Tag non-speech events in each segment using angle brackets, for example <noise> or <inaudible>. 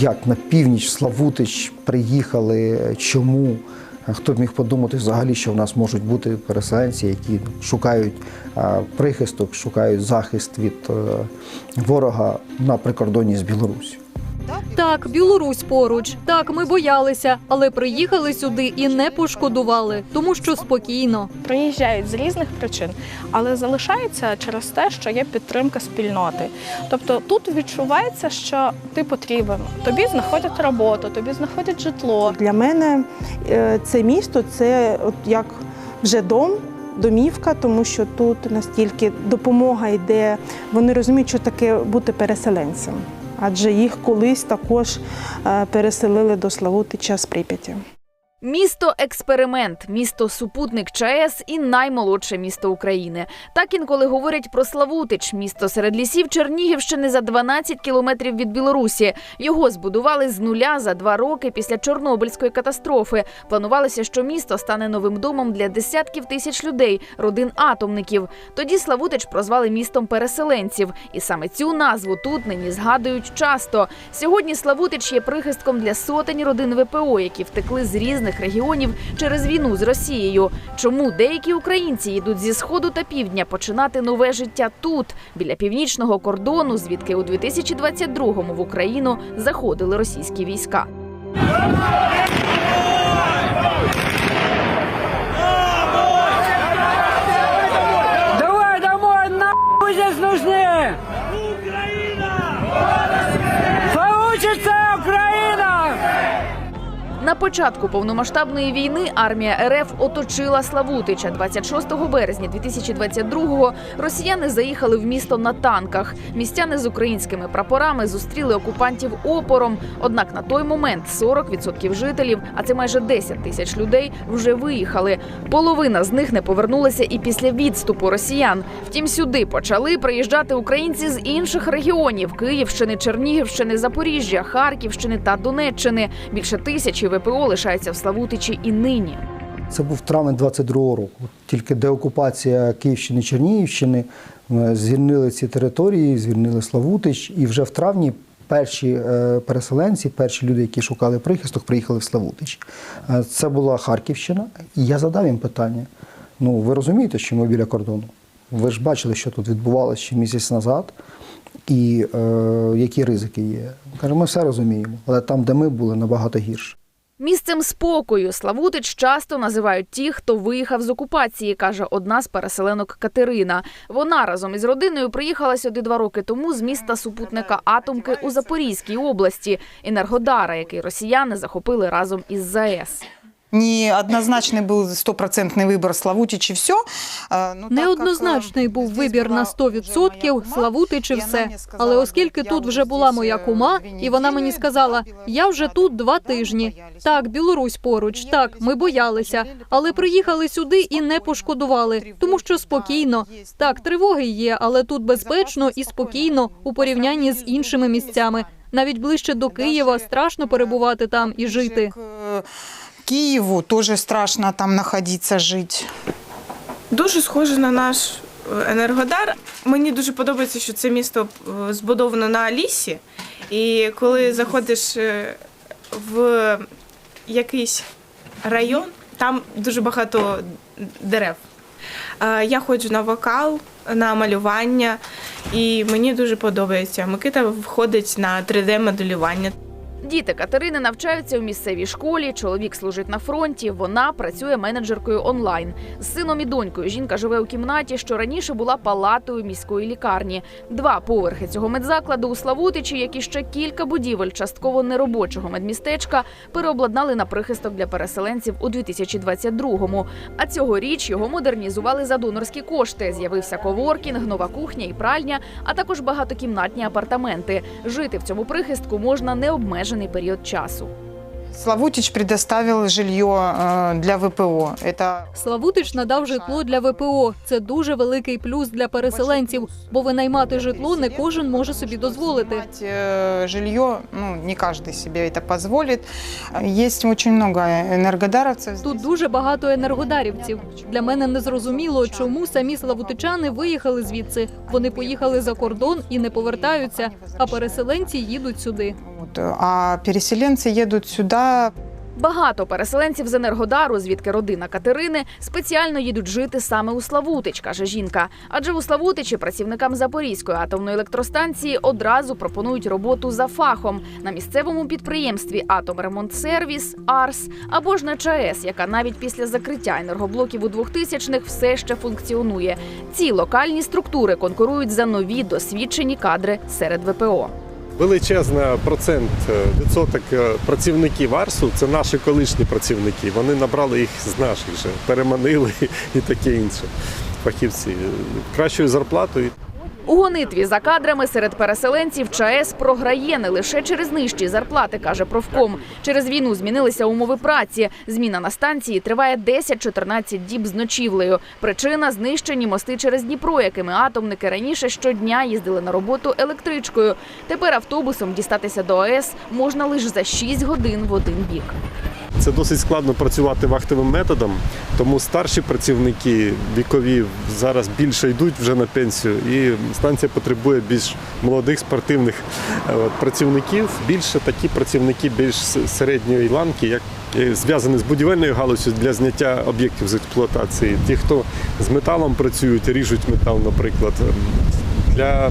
як на північ Славутич приїхали, чому. Хто б міг подумати взагалі, що в нас можуть бути переселенці, які шукають прихисток, шукають захист від е, ворога на прикордоні з Білорусі. Так, Білорусь поруч. Так, ми боялися, але приїхали сюди і не пошкодували, тому що спокійно. приїжджають з різних причин, але залишаються через те, що є підтримка спільноти. Тобто тут відчувається, що ти потрібен. Тобі знаходять роботу, тобі знаходять житло. Для мене е, це місто це от як вже дом. Домівка, тому що тут настільки допомога йде. Вони розуміють, що таке бути переселенцем, адже їх колись також е, переселили до Славутича з Прип'яті. Місто експеримент, місто супутник ЧАЕС і наймолодше місто України. Так інколи говорять про Славутич, місто серед лісів Чернігівщини за 12 кілометрів від Білорусі. Його збудували з нуля за два роки після Чорнобильської катастрофи. Планувалося, що місто стане новим домом для десятків тисяч людей, родин атомників. Тоді Славутич прозвали містом переселенців, і саме цю назву тут нині згадують часто. Сьогодні Славутич є прихистком для сотень родин ВПО, які втекли з різних регіонів через війну з Росією. Чому деякі українці йдуть зі сходу та півдня починати нове життя тут, біля північного кордону, звідки у 2022-му в Україну заходили російські війська. На початку повномасштабної війни армія РФ оточила Славутича. 26 березня 2022-го росіяни заїхали в місто на танках. Містяни з українськими прапорами зустріли окупантів опором. Однак на той момент 40% жителів, а це майже 10 тисяч людей, вже виїхали. Половина з них не повернулася і після відступу росіян. Втім, сюди почали приїжджати українці з інших регіонів: Київщини, Чернігівщини, Запоріжжя, Харківщини та Донеччини. Більше тисячі ВПО лишаються в Славутичі і нині. Це був травень 22-го року. Тільки деокупація Київщини, Чернігівщини е, звільнили ці території, звільнили Славутич, і вже в травні. Перші е, переселенці, перші люди, які шукали прихисток, приїхали в Славутич. Е, Це була Харківщина, і я задав їм питання. Ну, ви розумієте, що ми біля кордону? Ви ж бачили, що тут відбувалося ще місяць назад, і е, які ризики є. Каже, ми все розуміємо, але там, де ми були, набагато гірше. Місцем спокою Славутич часто називають ті, хто виїхав з окупації, каже одна з переселенок Катерина. Вона разом із родиною приїхала сюди два роки тому з міста супутника Атомки у Запорізькій області, Енергодара, який росіяни захопили разом із ЗАЕС. Неоднозначний був стопроцентний вибір Славутич і все. Неоднозначний був вибір на 100% Славутич і все. Але оскільки тут вже була моя кума, і вона мені сказала, я вже тут два тижні. Так, Білорусь поруч, так, ми боялися, але приїхали сюди і не пошкодували, тому що спокійно. Так, тривоги є, але тут безпечно і спокійно у порівнянні з іншими місцями. Навіть ближче до Києва страшно перебувати там і жити. Києву теж страшно там знаходитися, жити. Дуже схоже на наш е, Енергодар. Мені дуже подобається, що це місто е, збудовано на лісі. І коли заходиш е, в якийсь район, там дуже багато дерев. Я ходжу на вокал, на малювання, і мені дуже подобається. Микита входить на 3D-моделювання. Діти Катерини навчаються у місцевій школі. Чоловік служить на фронті. Вона працює менеджеркою онлайн. З сином і донькою жінка живе у кімнаті, що раніше була палатою міської лікарні. Два поверхи цього медзакладу у Славутичі, як і ще кілька будівель частково неробочого медмістечка, переобладнали на прихисток для переселенців у 2022-му. А цьогоріч його модернізували за донорські кошти. З'явився коворкінг, нова кухня і пральня, а також багатокімнатні апартаменти. Жити в цьому прихистку можна необмежений період часу. Славутич предоставил жилье э, для ВПО. Это Славутич надав житло для ВПО. Це дуже великий плюс для переселенців, бо винаймати житло не кожен може собі дозволити. Снимать, э, жилье, ну, не каждый себе это позволит. Есть очень много энергодаровцев. Тут дуже багато енергодарівців. Для мене не зрозуміло, чому самі славутичани виїхали звідси. Вони поїхали за кордон і не повертаються, а переселенці їдуть сюди. Вот, А переселенцы едут сюда Багато переселенців з Енергодару, звідки родина Катерини, спеціально їдуть жити саме у Славутич, каже жінка. Адже у Славутичі працівникам Запорізької атомної електростанції одразу пропонують роботу за фахом на місцевому підприємстві Атомремонтсервіс, АРС або ж на ЧАЕС, яка навіть після закриття енергоблоків у 2000-х все ще функціонує. Ці локальні структури конкурують за нові досвідчені кадри серед ВПО. Величезний процент е, відсоток е, працівників Арсу це наші колишні працівники. Вони набрали їх з наших же, переманили <laughs> і таке інше. Фахівці кращою зарплатою. У гонитві за кадрами серед переселенців ЧАЕС програє не лише через нижчі зарплати, каже профком. Через війну змінилися умови праці. Зміна на станції триває 10-14 діб з ночівлею. Причина знищені мости через Дніпро, якими атомники раніше щодня їздили на роботу електричкою. Тепер автобусом дістатися до АЕС можна лише за 6 годин в один бік. Це досить складно працювати вахтовим методом, тому старші працівники вікові зараз більше йдуть вже на пенсію, і станція потребує більш молодих спортивних е, працівників. Більше такі працівники більш середньої ланки, як е, зв'язані з будівельною галузю для зняття об'єктів з експлуатації. Ті, хто з металом працюють, ріжуть метал, наприклад, ем, для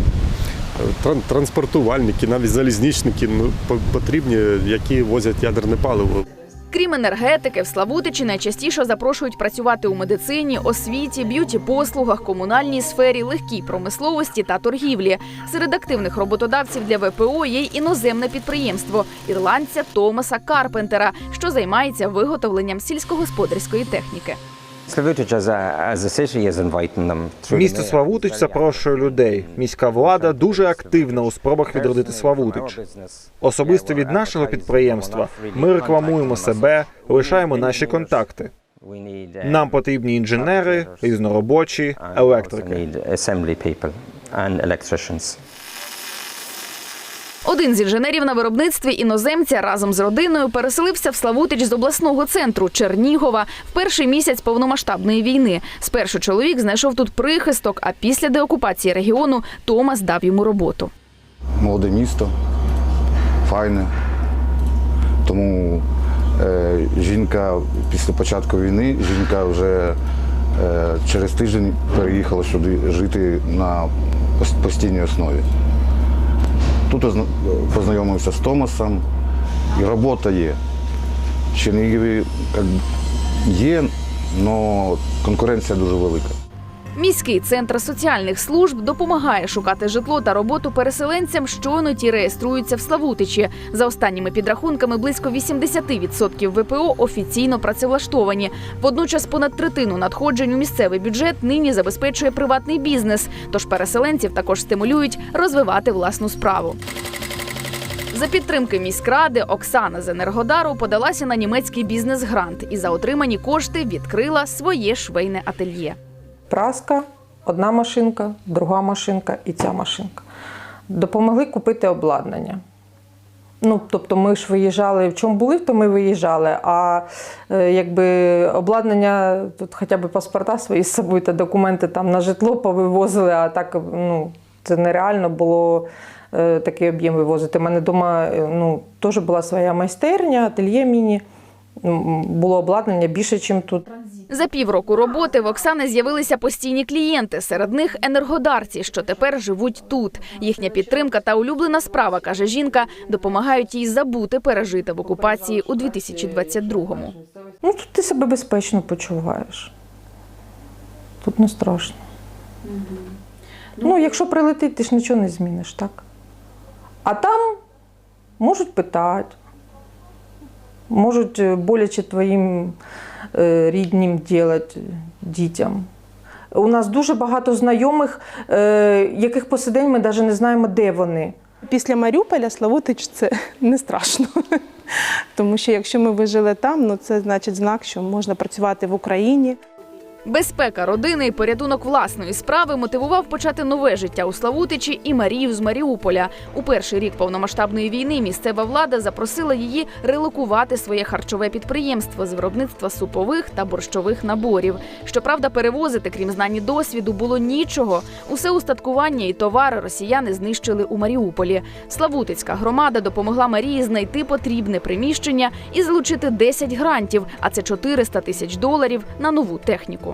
е, транспортувальники, навіть залізничники ну, потрібні, які возять ядерне паливо. Крім енергетики, в Славутичі найчастіше запрошують працювати у медицині, освіті, б'юті-послугах, комунальній сфері, легкій промисловості та торгівлі. Серед активних роботодавців для ВПО є й іноземне підприємство ірландця Томаса Карпентера, що займається виготовленням сільськогосподарської техніки. Місто Славутич запрошує людей. Міська влада дуже активна у спробах відродити Славутич. Особисто від нашого підприємства ми рекламуємо себе, лишаємо наші контакти. Нам потрібні інженери, різноробочі, електрики. Один з інженерів на виробництві іноземця разом з родиною переселився в Славутич з обласного центру Чернігова в перший місяць повномасштабної війни. Спершу чоловік знайшов тут прихисток, а після деокупації регіону Томас дав йому роботу. молоде місто, файне. Тому е, жінка після початку війни, жінка вже е, через тиждень переїхала сюди жити на постійній основі. Тут я познайомився з Томасом, і робота є. Як, є, але конкуренція дуже велика. Міський центр соціальних служб допомагає шукати житло та роботу переселенцям, щойно ті реєструються в Славутичі. За останніми підрахунками, близько 80% ВПО офіційно працевлаштовані. Водночас понад третину надходжень у місцевий бюджет нині забезпечує приватний бізнес. Тож переселенців також стимулюють розвивати власну справу. За підтримки міськради Оксана з Енергодару подалася на німецький бізнес-грант і за отримані кошти відкрила своє швейне ательє. Праска, одна машинка, друга машинка і ця машинка. Допомогли купити обладнання. Ну, тобто ми ж виїжджали, в чому були, то ми виїжджали. А е, якби обладнання, тут хоча б паспорта свої з собою та документи там на житло повивозили, а так ну, це нереально було е, такий об'єм вивозити. У мене вдома ну, теж була своя майстерня, ательє міні. Було обладнання більше, ніж тут. За півроку роботи в Оксани з'явилися постійні клієнти. Серед них енергодарці, що тепер живуть тут. Їхня підтримка та улюблена справа, каже жінка, допомагають їй забути пережити в окупації у 2022-му. Ну, тут ти себе безпечно почуваєш. Тут не страшно. Ну, якщо прилетить, ти ж нічого не зміниш, так? А там можуть питати, можуть е, боляче твоїм ріднім рідним ділати, дітям. У нас дуже багато знайомих, е, яких по сей день ми навіть не знаємо, де вони. після Маріуполя Славутич це <laughs> не страшно. Тому що якщо ми вижили там, ну це значить знак, що можна працювати в Україні. Безпека родини і порятунок власної справи мотивував почати нове життя у Славутичі і Марію з Маріуполя. У перший рік повномасштабної війни місцева влада запросила її релокувати своє харчове підприємство з виробництва супових та борщових наборів. Щоправда, перевозити, крім знань досвіду, було нічого. Усе устаткування і товари росіяни знищили у Маріуполі. Славутицька громада допомогла Марії знайти потрібне приміщення і залучити 10 грантів, а це 400 тисяч доларів на нову техніку.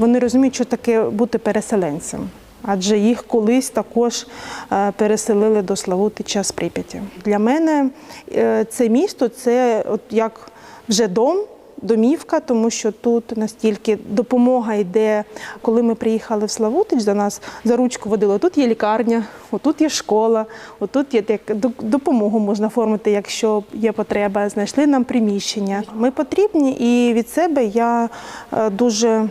Вони розуміють, що таке бути переселенцем, адже їх колись також е, переселили до Славутича з Прип'яті. Для мене е, це місто це от як вже дом. Домівка, тому що тут настільки допомога йде. Коли ми приїхали в Славутич, до нас за ручку водили. Тут є лікарня, отут є школа, отут є як допомогу можна оформити, якщо є потреба. Знайшли нам приміщення. Ми потрібні, і від себе я е, дуже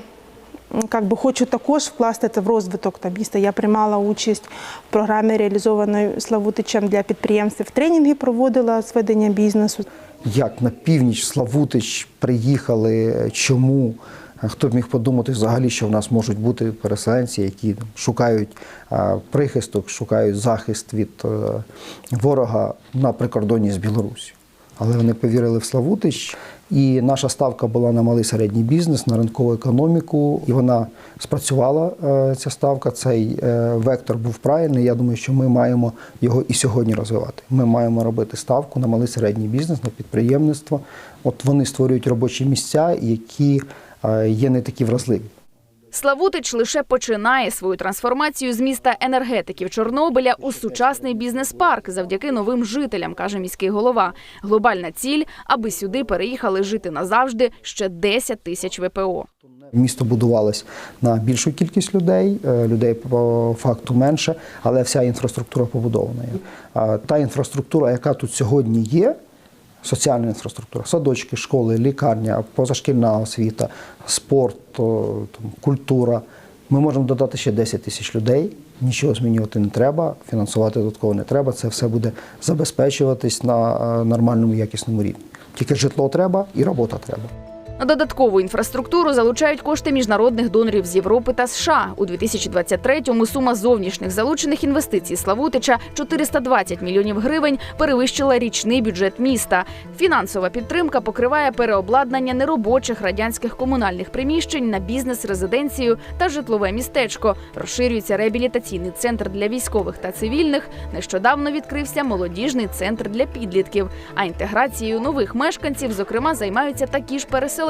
как би хочу також вкласти це в розвиток та міста. Я приймала участь в програмі, реалізованої Славутичем для підприємств. Тренінги проводила з ведення бізнесу. Як на північ Славутич приїхали, чому? Хто б міг подумати взагалі, що в нас можуть бути переселенці, які шукають прихисток, шукають захист від е, ворога на прикордоні з Білорусі. Але вони повірили в Славутич, і наша ставка була на малий середній бізнес, на ринкову економіку. І вона спрацювала е, ця ставка. Цей е, вектор був правильний. Я думаю, що ми маємо його і сьогодні розвивати. Ми маємо робити ставку на малий середній бізнес, на підприємництво. От вони створюють робочі місця, які е, є не такі вразливі. Славутич лише починає свою трансформацію з міста енергетиків Чорнобиля у сучасний бізнес-парк завдяки новим жителям, каже міський голова. Глобальна ціль, аби сюди переїхали жити назавжди ще 10 тисяч ВПО. Місто будувалось на більшу кількість людей, е, людей по факту менше, але вся інфраструктура побудована. Та інфраструктура, яка тут сьогодні є, соціальна інфраструктура, садочки, школи, лікарня, позашкільна освіта, спорт, культура. Ми можемо додати ще 10 тисяч людей. Нічого змінювати не треба, фінансувати додатково не треба. Це все буде забезпечуватись на е, нормальному якісному рівні. Тільки житло треба і робота треба. На додаткову інфраструктуру залучають кошти міжнародних донорів з Європи та США. У 2023-му сума зовнішніх залучених інвестицій Славутича 420 мільйонів гривень перевищила річний бюджет міста. Фінансова підтримка покриває переобладнання неробочих радянських комунальних приміщень на бізнес, резиденцію та житлове містечко. Розширюється реабілітаційний центр для військових та цивільних. Нещодавно відкрився молодіжний центр для підлітків. А інтеграцією нових мешканців, зокрема, займаються такі ж переселенці.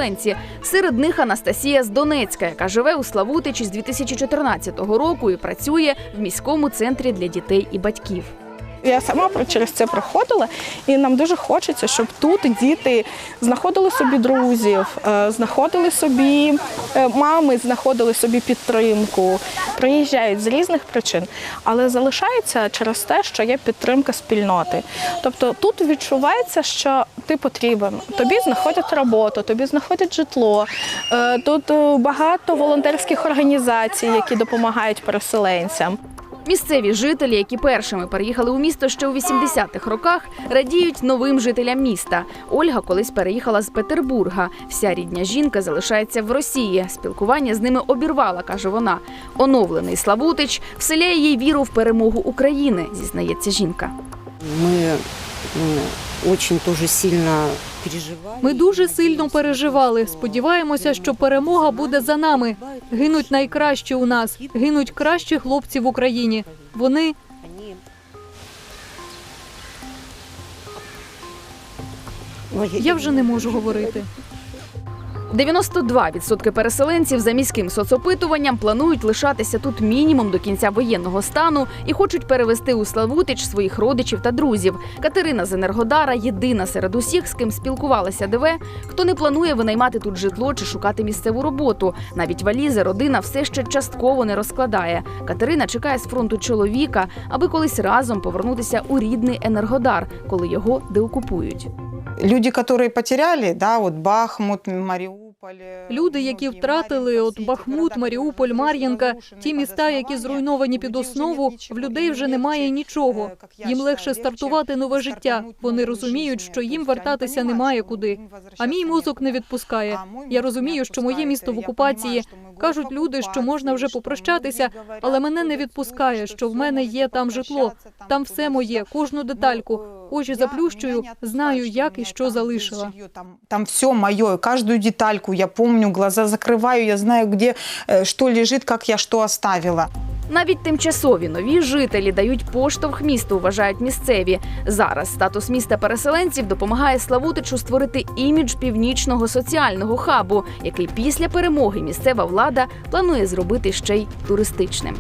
Серед них Анастасія з Донецька, яка живе у Славутичі з 2014 року і працює в міському центрі для дітей і батьків. Я сама через це проходила, і нам дуже хочеться, щоб тут діти знаходили собі друзів, е, знаходили собі е, мами, знаходили собі підтримку, приїжджають з різних причин, але залишаються через те, що є підтримка спільноти. Тобто тут відчувається, що ти потрібен. Тобі знаходять роботу, тобі знаходять житло. Е, Тут багато волонтерських організацій, які допомагають переселенцям. Місцеві жителі, які першими переїхали у місто ще у 80-х роках, радіють новим жителям міста. Ольга колись переїхала з Петербурга. Вся рідня жінка залишається в Росії. Спілкування з ними обірвала, каже вона. Оновлений Славутич вселяє їй віру в перемогу України, зізнається жінка. Мы м, очень тоже сильно переживали. Ми дуже сильно переживали. Сподіваємося, що перемога буде за нами. Гинуть найкращі у нас, гинуть кращі хлопці в Україні. Вони я вже не можу говорити. 92% переселенців за міським соцопитуванням планують лишатися тут мінімум до кінця воєнного стану і хочуть перевести у Славутич своїх родичів та друзів. Катерина з Енергодара єдина серед усіх, з ким спілкувалася ДВ, хто не планує винаймати тут житло чи шукати місцеву роботу. Навіть валізи родина все ще частково не розкладає. Катерина чекає з фронту чоловіка, аби колись разом повернутися у рідний Енергодар, коли його деокупують. Люди, которые потеряли, да, вот Бахмут, Мариуполь. Люди, які втратили от Бахмут, Маріуполь, Мар'їнка, ті міста, які зруйновані під основу, в людей вже немає нічого. Їм легше стартувати нове життя. Вони розуміють, що їм вертатися немає куди. А мій мозок не відпускає. Я розумію, що моє місто в окупації. Кажуть люди, що можна вже попрощатися, але мене не відпускає, що в мене є там житло. Там все моє, кожну детальку. Очі заплющую, знаю, як і що залишила. Там, там все мое, каждую детальку я помню, глаза закрываю, я знаю, где э, что лежит, как я что оставила. Навіть тимчасові нові жителі дають поштовх місту, вважають місцеві. Зараз статус міста переселенців допомагає Славутичу створити імідж північного соціального хабу, який після перемоги місцева влада планує зробити ще й туристичним.